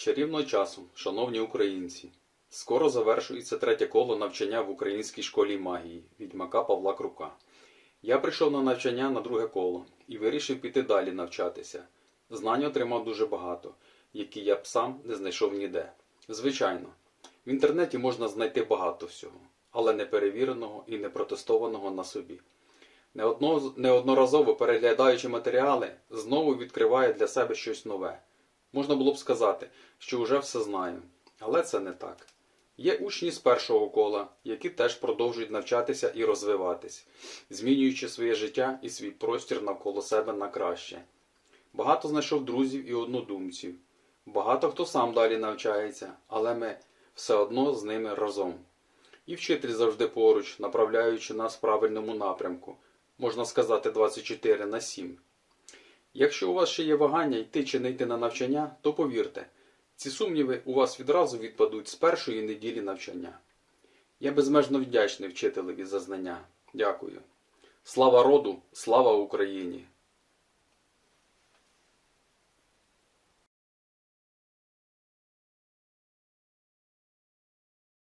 Чарівного часу, шановні українці! Скоро завершується третє коло навчання в українській школі магії відьмака Павла Крука. Я прийшов на навчання на друге коло і вирішив піти далі навчатися. Знань отримав дуже багато, які я б сам не знайшов ніде. Звичайно, в інтернеті можна знайти багато всього, але неперевіреного і не протестованого на собі. Неодно- Неодноразово переглядаючи матеріали, знову відкриваю для себе щось нове. Можна було б сказати, що вже все знаю, але це не так. Є учні з першого кола, які теж продовжують навчатися і розвиватись, змінюючи своє життя і свій простір навколо себе на краще. Багато знайшов друзів і однодумців. Багато хто сам далі навчається, але ми все одно з ними разом. І вчитель завжди поруч, направляючи нас в правильному напрямку, можна сказати 24 на 7. Якщо у вас ще є вагання йти чи не йти на навчання, то повірте, ці сумніви у вас відразу відпадуть з першої неділі навчання. Я безмежно вдячний вчителеві за знання. Дякую. Слава роду, слава Україні!